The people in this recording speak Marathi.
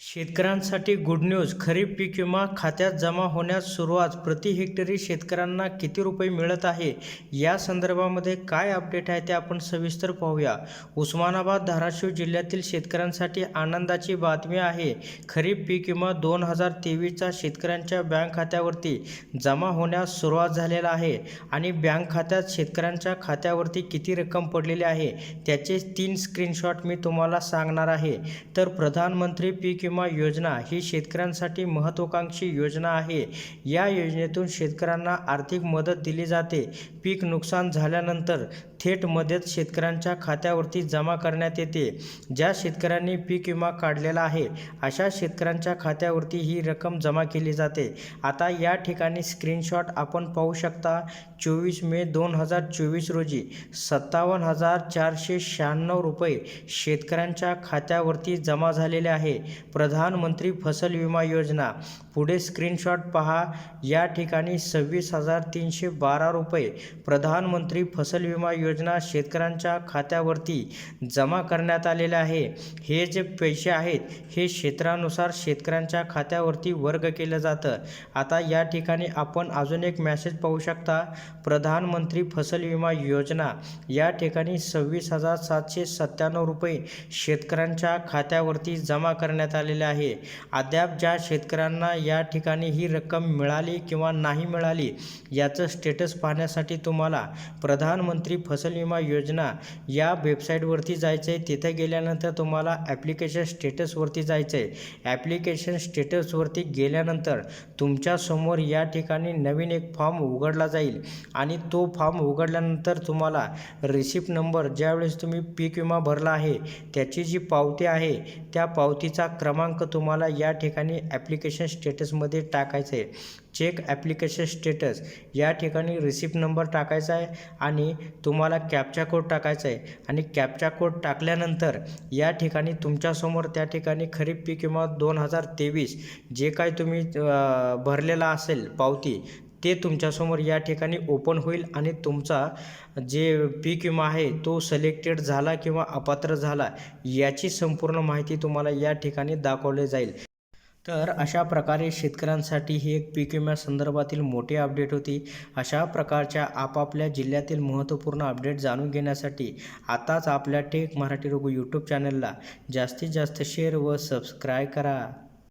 शेतकऱ्यांसाठी गुड न्यूज खरीप पीक विमा खात्यात जमा होण्यास सुरुवात. प्रति हेक्टरी शेतकऱ्यांना किती रुपये मिळत आहे? या संदर्भामध्ये काय अपडेट आहे ते आपण सविस्तर पाहूया. उस्मानाबाद धाराशिव जिल्ह्यातील शेतकऱ्यांसाठी आनंदाची बातमी आहे. खरीप पीक विमा दोन हजार तेवीसचा शेतकऱ्यांच्या बँक खात्यावरती जमा होण्यास सुरुवात झालेला आहे आणि बँक खात्यात शेतकऱ्यांच्या खात्यावरती किती रक्कम पडलेली आहे त्याचे तीन स्क्रीनशॉट मी तुम्हाला सांगणार आहे. तर प्रधानमंत्री पीक विमा योजना ही शेतकऱ्यांसाठी महत्त्वाकांक्षी योजना आहे. या योजनेतून शेतकऱ्यांना आर्थिक मदत दिली जाते. पीक नुकसान झाल्यानंतर थेट मदत शेतकऱ्यांच्या खात्यावरती जमा करण्यात येते. ज्या शेतकऱ्यांनी पीक विमा काढलेला आहे अशा शेतकऱ्यांच्या खात्यावरती ही रक्कम जमा केली जाते. आता या ठिकाणी स्क्रीनशॉट आपण पाहू शकता. चोवीस मे दोन हजार चोवीस रोजी सत्तावन्न हजार चारशे शहाण्णव रुपये शेतकऱ्यांच्या खात्यावरती जमा झालेले आहे. प्रधानमंत्री फसल विमा योजना. पुढे स्क्रीनशॉट पहा. या ठिकाणी सव्वीस हजार तीनशे बारा रुपये प्रधानमंत्री फसल विमा योजना योजना शेतकऱ्यांच्या खात्यावरती जमा करण्यात आलेले आहे. हे जे पैसे आहेत हे क्षेत्रानुसार शेतकऱ्यांच्या खात्यावरती वर्ग केलं जातं. आता या ठिकाणी आपण अजून एक मॅसेज पाहू शकता. प्रधानमंत्री फसल विमा योजना. या ठिकाणी सव्वीस हजार सातशे सत्त्याण्णव रुपये शेतकऱ्यांच्या खात्यावरती जमा करण्यात आलेले आहे. अद्याप ज्या शेतकऱ्यांना या ठिकाणी ही रक्कम मिळाली किंवा नाही मिळाली याचं स्टेटस पाहण्यासाठी तुम्हाला प्रधानमंत्री फसल फसल विमा योजना या वेबसाईटवरती जायचं आहे तिथे गेल्यानंतर तुम्हाला ॲप्लिकेशन स्टेटसवरती जायचं आहे ॲप्लिकेशन स्टेटसवरती गेल्यानंतर तुमच्यासमोर या ठिकाणी नवीन एक फॉर्म उघडला जाईल. आणि तो फॉर्म उघडल्यानंतर तुम्हाला रिसिप्ट नंबर ज्यावेळेस तुम्ही पीक विमा भरला आहे त्याची जी पावती आहे त्या पावतीचा क्रमांक तुम्हाला या ठिकाणी ॲप्लिकेशन स्टेटसमध्ये टाकायचं आहे चेक ॲप्लिकेशन स्टेटस. या ठिकाणी रिसिप्ट नंबर टाकायचा आहे आणि तुम्हाला कॅपचा कोड टाकायचा आहे. आणि कॅपचा कोड टाकल्यानंतर या ठिकाणी तुमच्यासमोर त्या ठिकाणी खरीप पीक किंवा दोन हजार तेवीस जे काय तुम्ही भरलेला असेल पावती ते तुमच्यासमोर या ठिकाणी ओपन होईल आणि तुमचा जे पीक विमा आहे तो सिलेक्टेड झाला किंवा अपात्र झाला याची संपूर्ण माहिती तुम्हाला या ठिकाणी दाखवली जाईल. तर अशा प्रकारे शेतकऱ्यांसाठी ही एक पीक विम्या संदर्भातील मोठी अपडेट होती. अशा प्रकारच्या आपापल्या जिल्ह्यातील महत्त्वपूर्ण अपडेट जाणून घेण्यासाठी आताच आपल्या टेक मराठी रोग यूट्यूब चॅनलला जास्तीत जास्त शेअर व सबस्क्राईब करा.